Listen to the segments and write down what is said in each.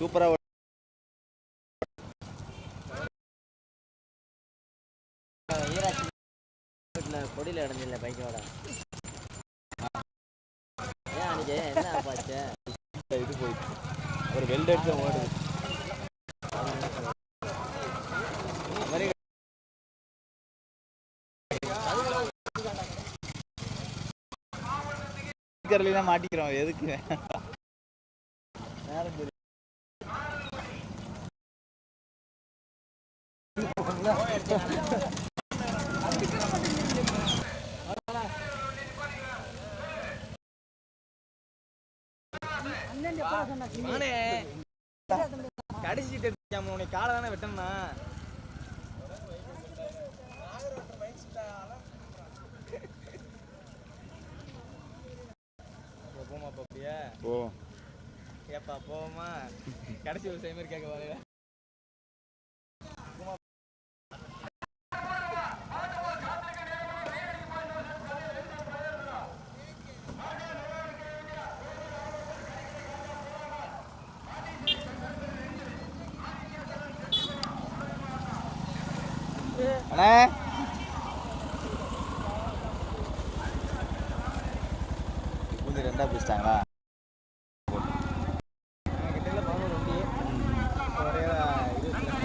சூப்பரா ஈராட்சி கொடியில் இடஞ்சில்ல பைக்கோட ஏன் அன்னைக்கு? என்ன இது போயிடுச்சு ஒரு வெல்ட் அடிச்ச ஓடுது. மாட்டிக்கிறோம் எதுக்கு? நேரம் கடிச்சிட்டு இருக்காம உனக்கு காலை தானே வெட்டணும்னா போமா அப்படியே ஓ ஏப்பா போவோமா கடைசி ஒரு டைம் கேட்க வரல அண்ணே பூந்தி ரெண்டா பிடிச்சிட்டாங்களா கிட்ட பதினோரு வண்டி ஒரே இருபத்தி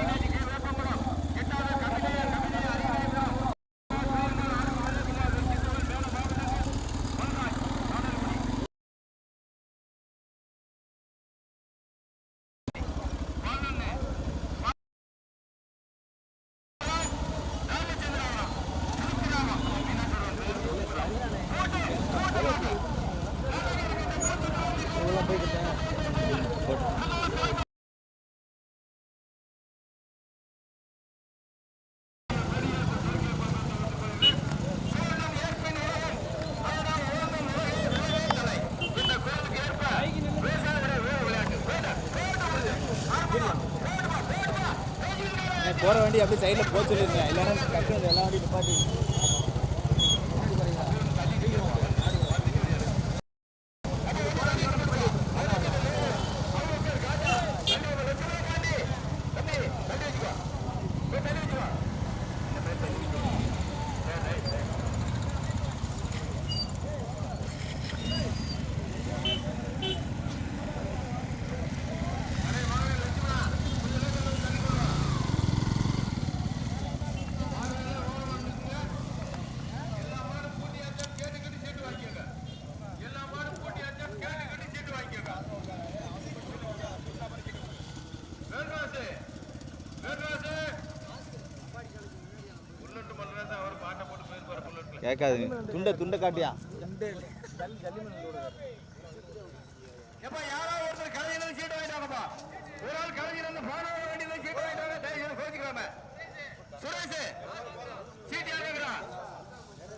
போகிற வண்டி அப்படியே சைடில் போக சொல்லிருங்க இல்லைன்னா டக்குனு எல்லா வண்டியும் நிப்பாட்டி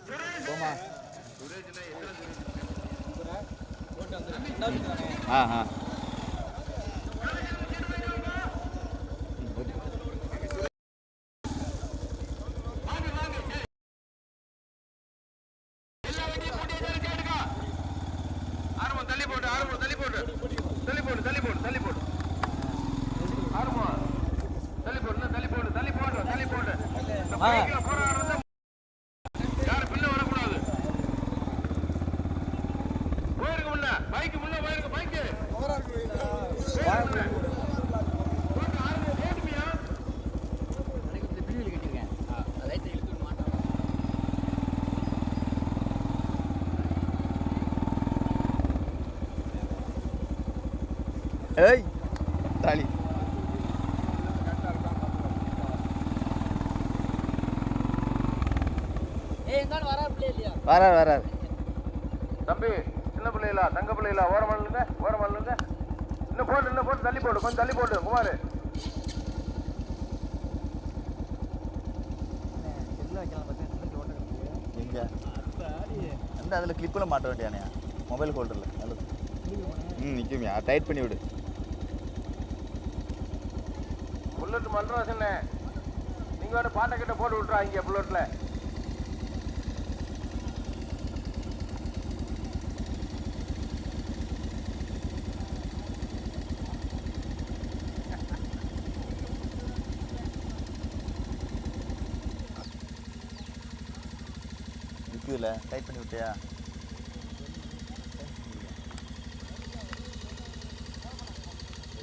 சுரேஷ் போமா சுரேஷ்னா எத்தனை ஆ ஆ வாங்க வாங்க சரி. எல்லா வண்டியும் கூட்டி வச்சாலும் கேட்டுக்கோ ஆரம்பம் தள்ளி போட்டு ஆரம்பம் தள்ளி போட்டு தள்ளி போட்டு தள்ளி போட்டு தள்ளி போட்டு ஆரம்பம் தள்ளி போட்டு இன்னும் தள்ளி போட்டு தள்ளி போட்டு தள்ளி போட்டு இந்த பைக்ல போற ஆள் வந்து யாரும் பின்ன வரக்கூடாது போயிருக்க முன்ன பைக் முன்ன போயிருக்க பைக்கு போட்டு ஆரம்பம் போட்டுமியா பிரிவில் கட்டிருக்கேன் லைட்டை இழுத்து விட மாட்டான் ஏய் தாலி. வரார் வரார். தம்பி சின்ன பிள்ளைகளா தங்க பிள்ளைகளா ஓரம் இல்லைங்க ஓரம் இல்லைங்க இன்னும் போட்டு இன்னும் போட்டு தள்ளி போடு கொஞ்சம் தள்ளி போடு குமார். எங்க? அந்த அதில் கிளிப்பில் மாட்ட வேண்டியானே மொபைல் ஹோல்டரில் நல்லது. ம் நிற்குமியா டைட் பண்ணி விடு. புல்லட் மல்ராசண்ணே நீங்கள் வேணா பாட்டை கிட்ட போட்டு விட்றா இங்கே புல்லட்டில் ரிவ்யூவில் டைப் பண்ணி விட்டியா?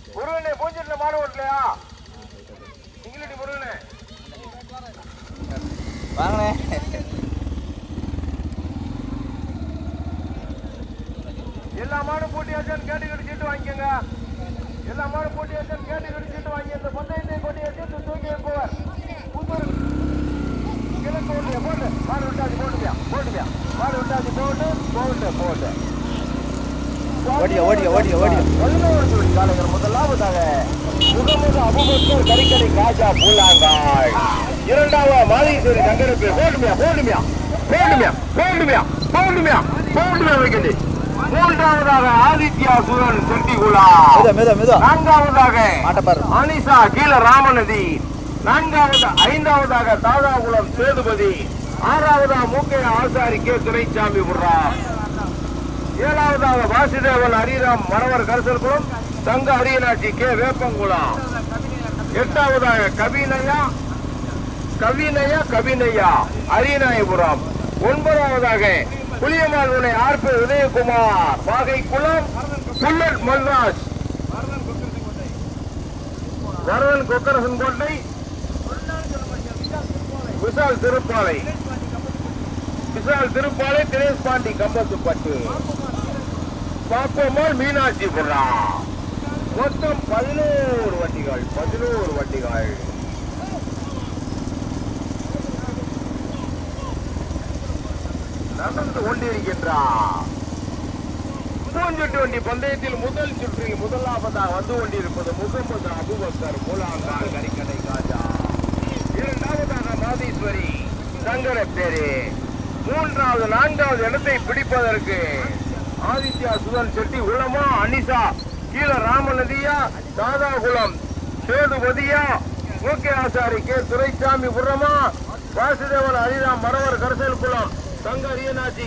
முருகனே பூஞ்சிட்டு மாடு ஓட்டலையா? போட்டியாச்சான்னு கேட்டு கேட்டு சீட்டு வாங்கிக்கோங்க. எல்லா மாடும் போட்டியாச்சான்னு கேட்டு கேட்டு சீட்டு வாங்கி இந்த பந்தயத்தை கொட்டியாச்சு தூக்கி போவார். புத்தூர் கிழக்கு ஓட்டியா போட்டு. மாடு விட்டாச்சு போட்டுப்பியா போட்டுப்பியா மாடு விட்டாச்சு போட்டு போட்டு போட்டு. ஓடியா, ஓடியா, ஓடியா, ஓடியா. பதினோரு ஜோடி காலைகள் முதலாவதாக முகமது அபுபக்கர் கறிக்கடை காஜா பூலாங்காய் இரண்டாவது மாதேஸ்வரி நகரப்பு போடுமியா போடுமியா போடுமியா போடுமியா போடுமியா போடுமியா வைக்கண்டி மூன்றாவதாக ஆதித்யா சுரன் செட்டிகுலா நான்காவதாக அனிசா கீழ ராமநதி நான்காவது ஐந்தாவதாக தாதாகுளம் சேதுபதி. ஆறாவதா மூக்கை ஆசாரி கே. துரைசாமி புர்ரா ஏழாவதாக வாசுதேவன் ஹரிராம் மணவர் கரிசல்குளம் தங்க அரியநாச்சி கே. வேப்பங்குளம். எட்டாவதாக கவினயா கவினயா கவினையா அரியநாயபுரம். ஒன்பதாவதாக புளியமால் உன்னை ஆர்பி உதயகுமார். வாகை குளம் புல்லட் மல்ராஜ் வரதன் கொக்கரசன் கோட்டை விஷால் திருப்பாலை. விஷால் திருப்பாலை தினேஷ் பாண்டி கம்பத்துப்பட்டு. பாப்பம்மாள் மீனாட்சி புறா. மொத்தம் பதினோரு வண்டிகள் பதினோரு வண்டிகள். நடந்து கொண்டிருக்கின்றார். மூஞ்சுட்டு வண்டி பந்தயத்தில் முதல் சுற்றில் முதலாவதாக வந்து கொண்டிருப்பது முகமது அபுபக்கர் மூலாங்கால் கரிக்கடை காஜா. இரண்டாவதாக மாதீஸ்வரி சங்கரப்பேரு. மூன்றாவது நான்காவது இடத்தை பிடிப்பதற்கு ஆதித்யா சுதன் செட்டி உளமா அனிசா கீழ ராமநதியா தாதாகுளம் சேதுபதியா மூக்கே ஆசாரி கே. துரைசாமி உரமா வாசுதேவன் ஹரிராம் மரவர் கரசல் குளம் தங்க அரியநாச்சி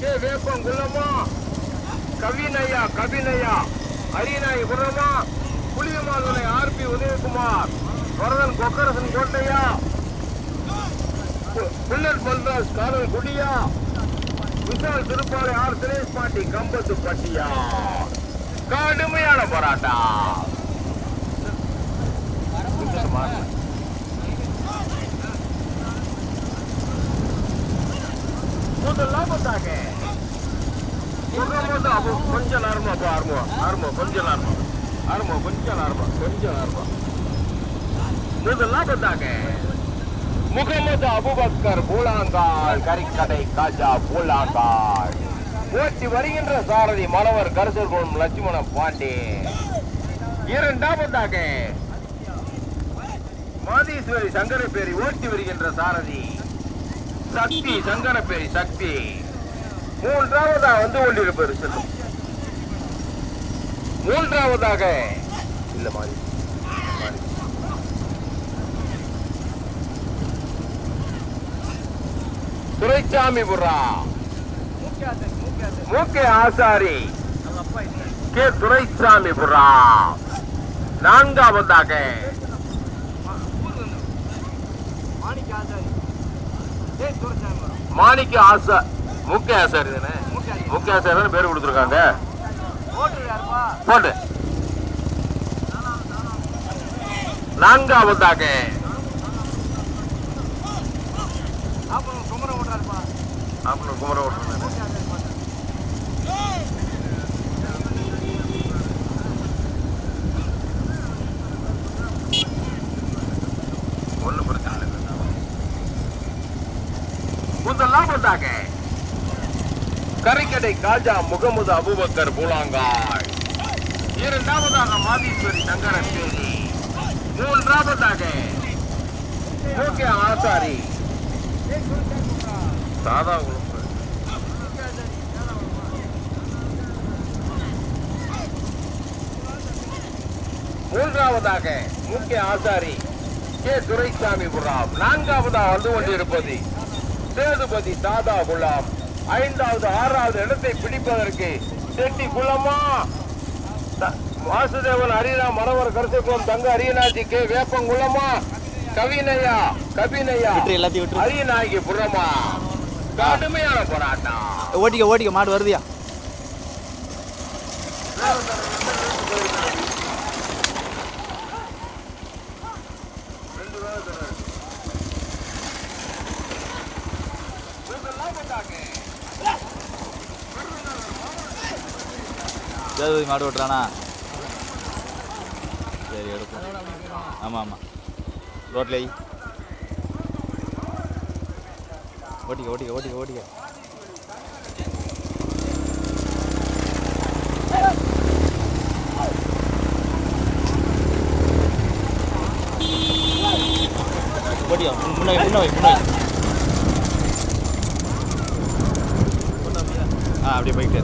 கே வேப்பம் குள்ளமா கவினையா கவினையா அரியநாய் குரமா புளியமாதுனை ஆர்பி உதயகுமார். வரதன் கொக்கரசன் கோட்டையா? பு- பல்ராஜ் காதல் குடியா? விஷால் திருப்பாலை ஆர் தினேஷ் பாட்டி கம்பத்து பட்டியா? கடுமையான போராட்டா முதலாவதாக. முகமது அபு கொஞ்சம் நேரமா அப்பா ஆரம்பம் ஆரம்பம் கொஞ்சம் நேரமா ஆரம்பம் கொஞ்சம் நேரமா கொஞ்சம் நேரமா முகமது அபுபக்கர் பூலாங்கால் கறிக்கடை காஜா பூலாங்கால் ஓட்டி வருகின்ற சாரதி மணவர் கருசர்குளம் லட்சுமண பாண்டே. இரண்டாவதாக மாதீஸ்வரி சங்கரப்பேரி ஓட்டி வருகின்ற சாரதி சக்தி சங்கரப்பேரி சக்தி. மூன்றாவதா வந்து கொண்டிருப்பது செல்லும் மூன்றாவதாக. இல்ல மாதிரி மாதிரி. துரைசாமி புறா மூக்கே ஆசாரி. கே துரைசாமி புறா நான்காவதாக. மாணிக்க ஆசா. முக்கிய ஆசாரி தானே? முக்கிய ஆசாரி பேர் கொடுத்துருக்காங்க. போட்டு. நான்காவதாக. அப்புறம் குமர ஓட்டுறாங்க ஒன்றும் பிரச்சனை இல்லை முதலாவதாக கரைக்கடை காஜா முகமது அபுபக்கர் பூலாங்காய். இரண்டாவதாக மாதீஸ்வரி சங்கரப்பேரி மூன்றாவதாக ஓகே ஆசாரி. சாதா குழம்பு மூன்றாவதாக முக்கிய ஆசாரி கே துரைசாமி குலாம் நான்காவதாக வந்து கொண்டிருப்பது சேதுபதி தாதா குலாம். ஐந்தாவது ஆறாவது இடத்தை பிடிப்பதற்கு செட்டி குளமா த- வாசுதேவன் ஹரிராம் மணவர் கருத்துக்குளம் தங்க அரியநாச்சி கே வேப்பங்குளமா கவினையா கவினையா எல்லாத்தையும் அரியநாயகி புறமா? கடுமையான போராட்டம். ஓட்டிக்க ஓட்டிக்க மாடு வருதியா? சேதுபதி மாடு ஓட்டுறானா? சரி எடுப்போம். ஆமாம் ஆமாம் ரோட்லேய். ஓட்டிக்க ஓட்டிக்க ஓட்டிக்க ஓட்டிக்க. ஓட்டியா முன்னாடி முன்னாடி முன்னாடி. ஆ அப்படியே போய்கிட்டே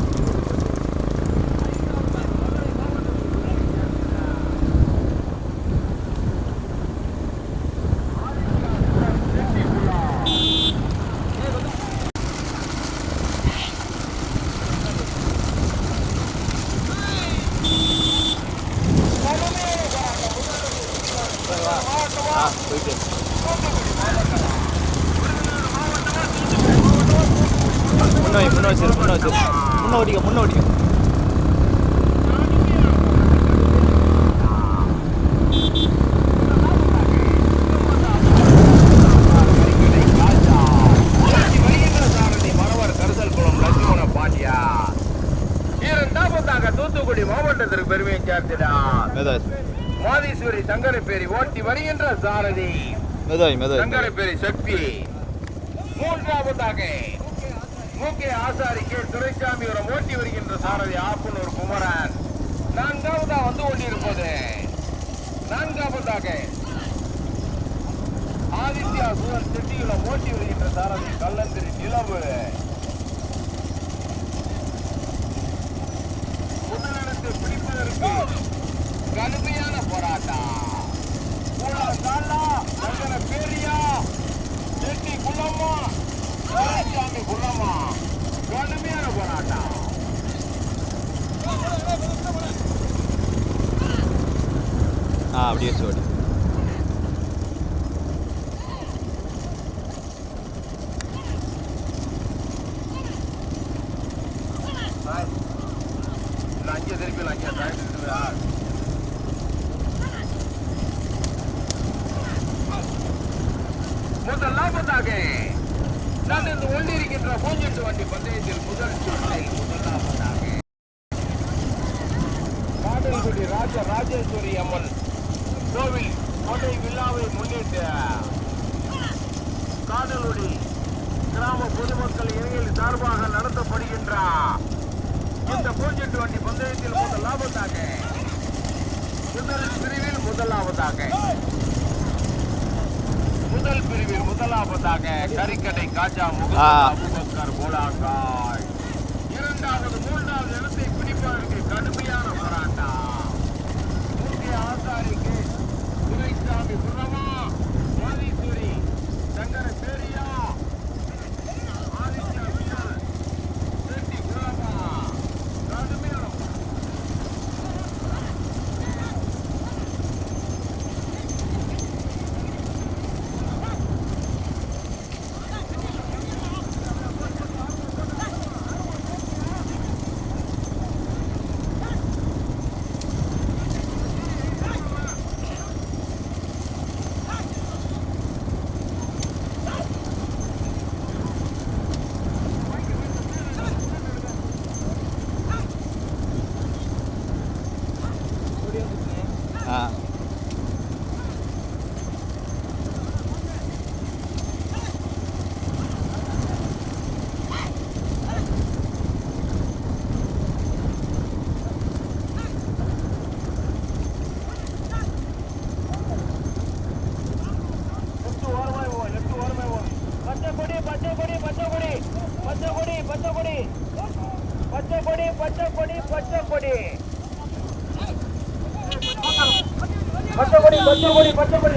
மாதீஸ்வரி சங்கரப்பேரி ஓட்டி வருகின்ற சாரதி. சங்கரப்பேரி சக்தி. மூன்றாவதாக மூக்கே ஆசாரி கே. துரைசாமிபுரம் ஓட்டி வருகின்ற சாரதி ஆப்பனூர் குமரன். நான்காவதா வந்து கொண்டிருப்பது நான்காவதாக ஆதித்யா சுதன் செட்டிகுளம் ஓட்டி வருகின்ற சாரதி கல்லந்திரி நிலவு. முதலிடத்தை பிடிப்பதற்கு கடுமையான போராட்டம். கூடா தாண்டா அங்கே பெரியா? செட்டி குள்ளமா சாமி குள்ளமா கடுமையான போராட்டம். அப்படியே சோடி ¡Vamos!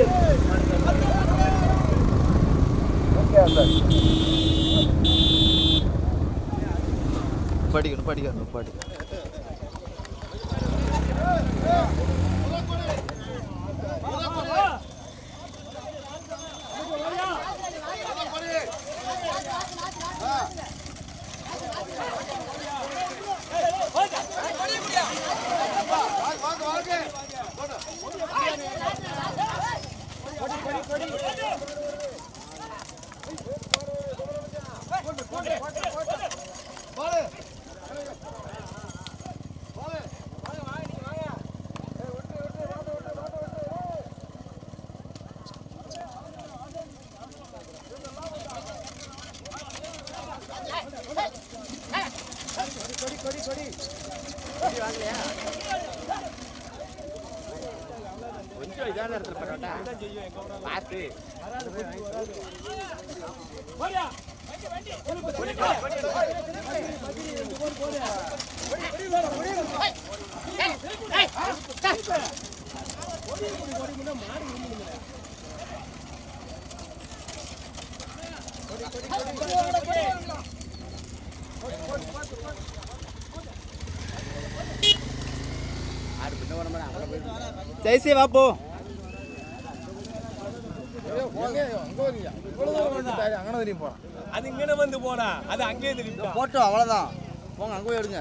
பார்த்து ஜெய்சி வா போ அது இங்கே வந்து போனா அது அங்கேயே திருப்பி போட்டோம் அவ்வளோதான் போங்க அங்கே போய் எடுங்க.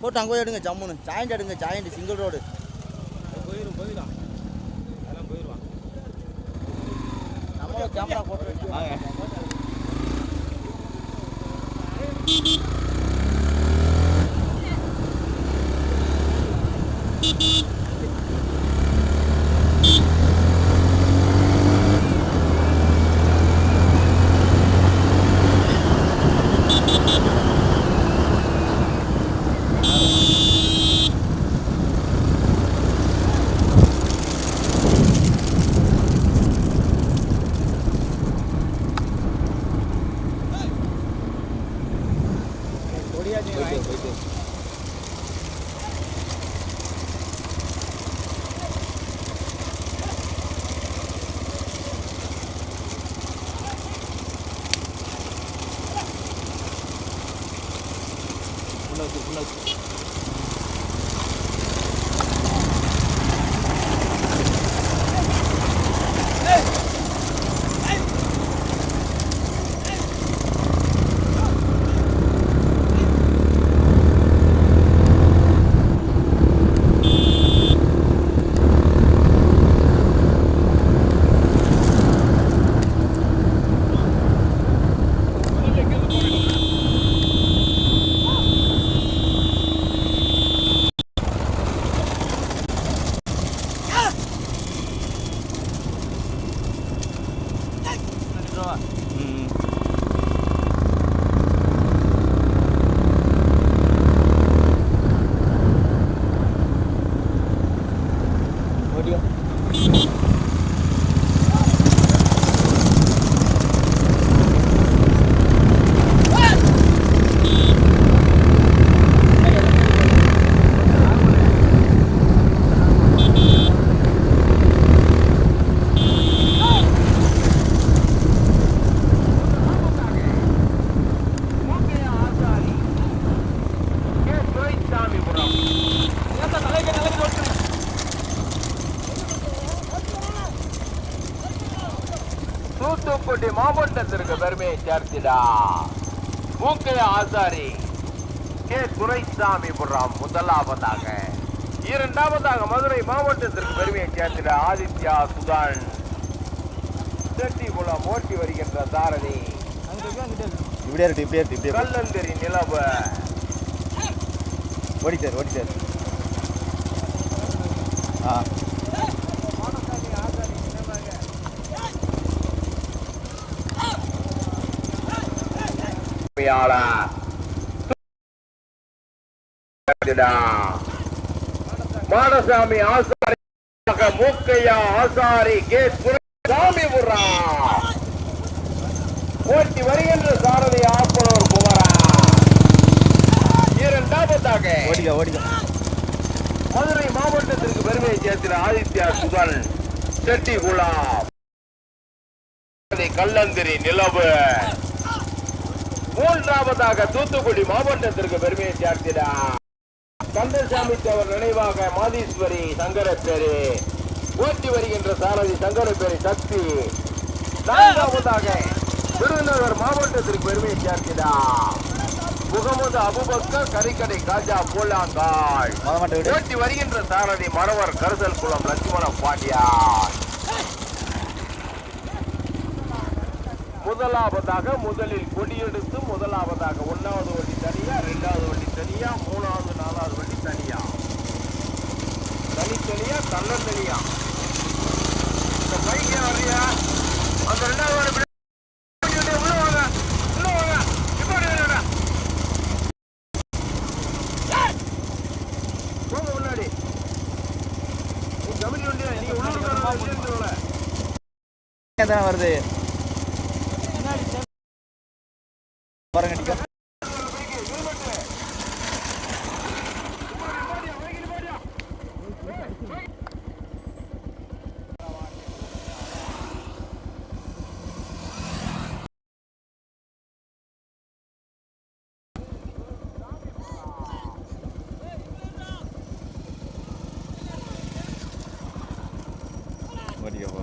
போட்டு அங்கே போய் எடுங்க ஜம்முன்னு. ஜாயிண்ட் எடுங்க ஜாயிண்ட் சிங்கிள் ரோடு போயிடும் போயிடும் அதெல்லாம் போயிடுவான் நம்மளும் கேமரா போட்டு வாங்க பெருமையை சேர்த்திடா மூக்கைய ஆசாரி கே துரைசாமிபுரம் முதலாவதாக. இரண்டாவதாக மதுரை மாவட்டத்திற்கு பெருமையை சேர்த்திட ஆதித்யா சுதான். செட்டிகுளம் ஓட்டி வருகின்ற தாரணி. இப்படியே இருக்கு இப்படியே இருக்கு இப்படியே இருக்கு. கல்லந்தரி நிலவு. ஓடிட்டார் ஓடிட்டார். ஆ மாடசாமி ஆசாரி மூக்கையா ஆசாரி கே. சாமி புறா ஓட்டி வருகின்ற சாரதி ஆப்பனூர் குமரா. இரண்டாவதாக ஓடிக்க ஓடிக்க. மதுரை மாவட்டத்திற்கு பெருமையை சேர்த்திட ஆதித்யா சுதன் செட்டி குலாம். கல்லந்திரி நிலவு. மூன்றாவதாக தூத்துக்குடி மாவட்டத்திற்கு பெருமையை சேர்த்திட. கந்தசாமி தேவர் நினைவாக மாதீஸ்வரி சங்கரப்பேரி. ஓட்டி வருகின்ற சாரதி சங்கரப்பேரி சக்தி. நான்காவதாக விருதுநகர் மாவட்டத்திற்கு பெருமையை சேர்க்கிறார் முகமது அபுபக்கர் கறிக்கடை காஜா விடு. ஓட்டி வருகின்ற சாரதி மணவர் கருதல் குளம் லட்சுமண பாண்டியார். முதலாவதாக முதலில் கொடியெடுத்து முதலாவதாக ஒன்றாவது வண்டி தனியா ரெண்டாவது வண்டி தனியா மூணாவது நாலாவது வண்டி தனியா? தனித்தனியா தன்னந்தனியா இந்த பைக் வர்றியா? அந்த ரெண்டாவது வண்டி பின்னாடி உள்ள வாங்க உள்ள வாங்க இப்போ வாங்க தானே வருது பாருங்க ஓடிக்க போ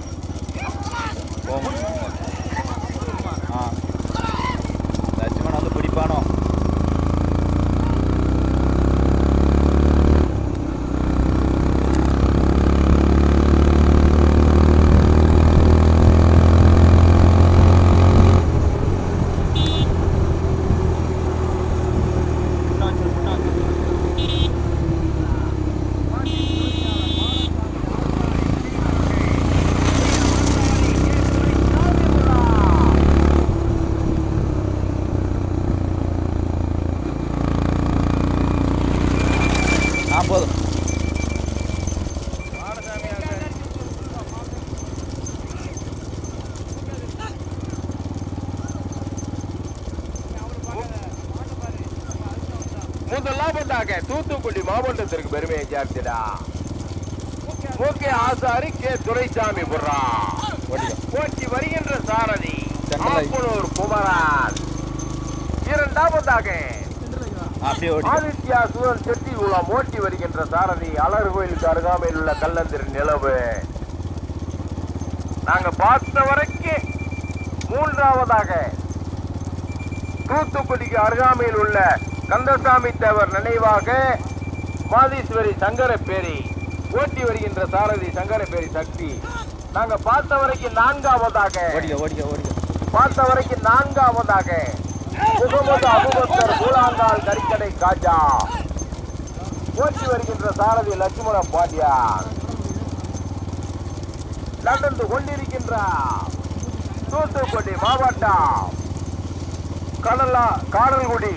போமா ஆ லட்சுமணன் வந்து பிடிப்பானோ ஆ போதும் முதலாவதாக தூத்துக்குடி மாவட்டத்திற்கு பெருமையை சேர்த்திடா. Okay Asari K. துரைசாமி புறா ஓட்டி வருகின்ற சாரதி. ஆப்பனூர் குமரன். இரண்டாவதாக ஆதித்யா சூழல் செட்டி உலாம் ஓட்டி வருகின்ற சாரதி அலர் கோயிலுக்கு அருகாமையில் உள்ள கல்லந்திரி நிலவு. நாங்க பார்த்த வரைக்கும் மூன்றாவதாக தூத்துக்குடிக்கு அருகாமையில் உள்ள கந்தசாமி தேவர் நினைவாக மாதீஸ்வரி சங்கரப்பேரி ஓட்டி வருகின்ற சாரதி சங்கரப்பேரி சக்தி. நாங்க பார்த்த வரைக்கும் நான்காவதாக பார்த்த வரைக்கும் நான்காவதாக. முகமது அபுபக்கர் கூழாங்கால் கறிக்கடை காஜா. ஓட்டி வருகின்ற சாரதி லட்சுமண பாண்டியார் நடந்து கொண்டிருக்கின்ற தூத்துக்குடி மாவட்டம் கடலா காடல்குடி.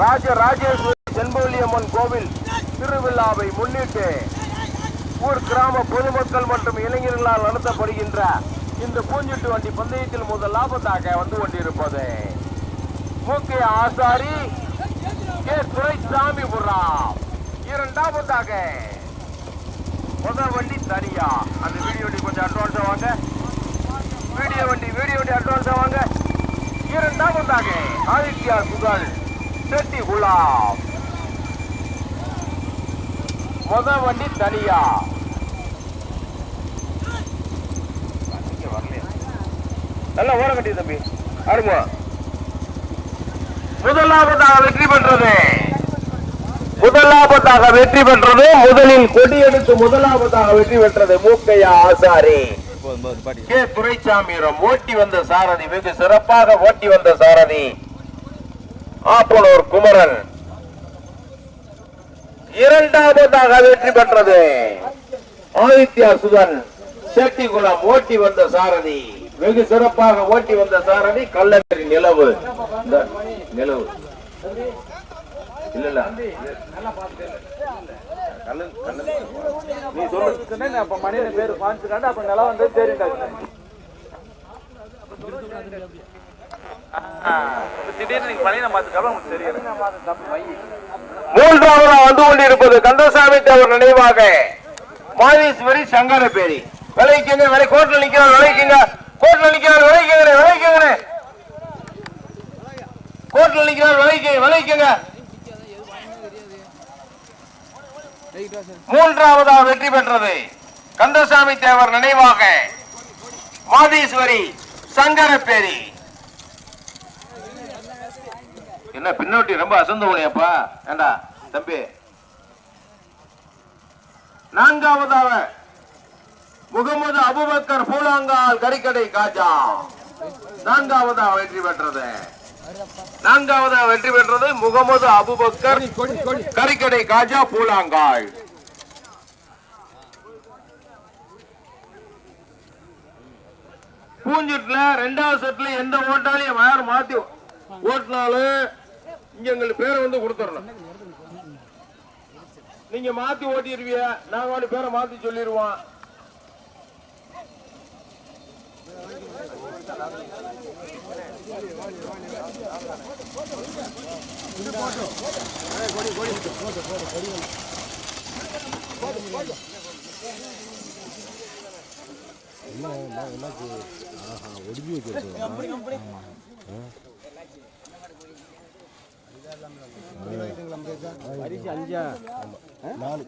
ராஜ ராஜேஸ்வரி செண்பவல்லியம்மன் கோவில் திருவிழாவை முன்னிட்டு ஊர் கிராம பொதுமக்கள் மற்றும் இளைஞர்களால் நடத்தப்படுகின்ற இந்த பூஞ்சிட்டு வண்டி பந்தயத்தில் முதல் லாபத்தாக வந்து கொண்டிருப்பது. முக்கிய ஆசாரி கே. துரைசாமி புறாம் இரண்டாவதாக முதல் வண்டி தனியா. அந்த வீடியோ வண்டி கொஞ்சம் அட்வான்ஸா வாங்க. வீடியோ வண்டி வீடியோ வண்டி அட்வான்ஸா வாங்க. இரண்டாவதாக ஆதித்யா புகழ் செட்டி குலாம். முத வண்டி தனியா. நல்லா ஓர கட்டி தம்பி. ஆடுங்க முதலாவதாக வெற்றி பெற்றது. முதலாவதாக வெற்றி பெற்றது. முதலில் கொடி எடுத்து முதலாவதாக வெற்றி பெற்றது மூக்கையா ஆசாரி. கே. துரைசாமியிடம் ஓட்டி வந்த சாரதி வெகு சிறப்பாக ஓட்டி வந்த சாரதி. ஆப்பனூர் குமரன். இரண்டாவதாக வெற்றி பெற்றது. ஆதித்யா சுதன் செட்டிகுளம் ஓட்டி வந்த சாரதி. வெகு சிறப்பாக ஓட்டி வந்த சாரதி கல்லறி நிலவு. நிலவு. இல்ல நீ சொல்லு. அப்ப பேரு பாஞ்சுக்காண்டு அப்ப நிலம் வந்து தெரியும் மூன்றாவதா வந்து கொண்டிருப்பது கந்தசாமி தேவர் நினைவாக. மாதீஸ்வரி சங்கரபேரி விளைக்குங்க விலை கோட்டில் நிக்கிறார் விளைக்குங்க கோட்டில் நிக்கிறார் விளைக்குங்க விளைக்குங்க கோட்டில் நிக்கிறார் விளைக்கு விளைக்குங்க மூன்றாவதாக வெற்றி பெற்றது கந்தசாமி தேவர் நினைவாக. மாதீஸ்வரி சங்கரப்பேரி. என்ன பின்னோட்டி ரொம்ப அசந்து போனியப்பா ஏண்டா தம்பி? நான்காவதாக முகமது அபுபக்கர் பூலாங்கால் கறிக்கடை காஜா. நான்காவதா வெற்றி பெற்றது. நான்காவதா வெற்றி பெற்றது முகமது அபுபக்கர் கறிக்கடை காஜா பூலாங்கால். பூஞ்சிட்டுல ரெண்டாவது செட்ல எந்த ஓட்டாலையும் யார் மாத்தி ஓட்டினாலும் இங்க எங்களுக்கு பேரை வந்து கொடுத்துடணும் நீங்க மாத்தி ஓட்டிடுவிய நாங்க வந்து பேரை மாத்தி சொல்லிடுவோம் நாலு.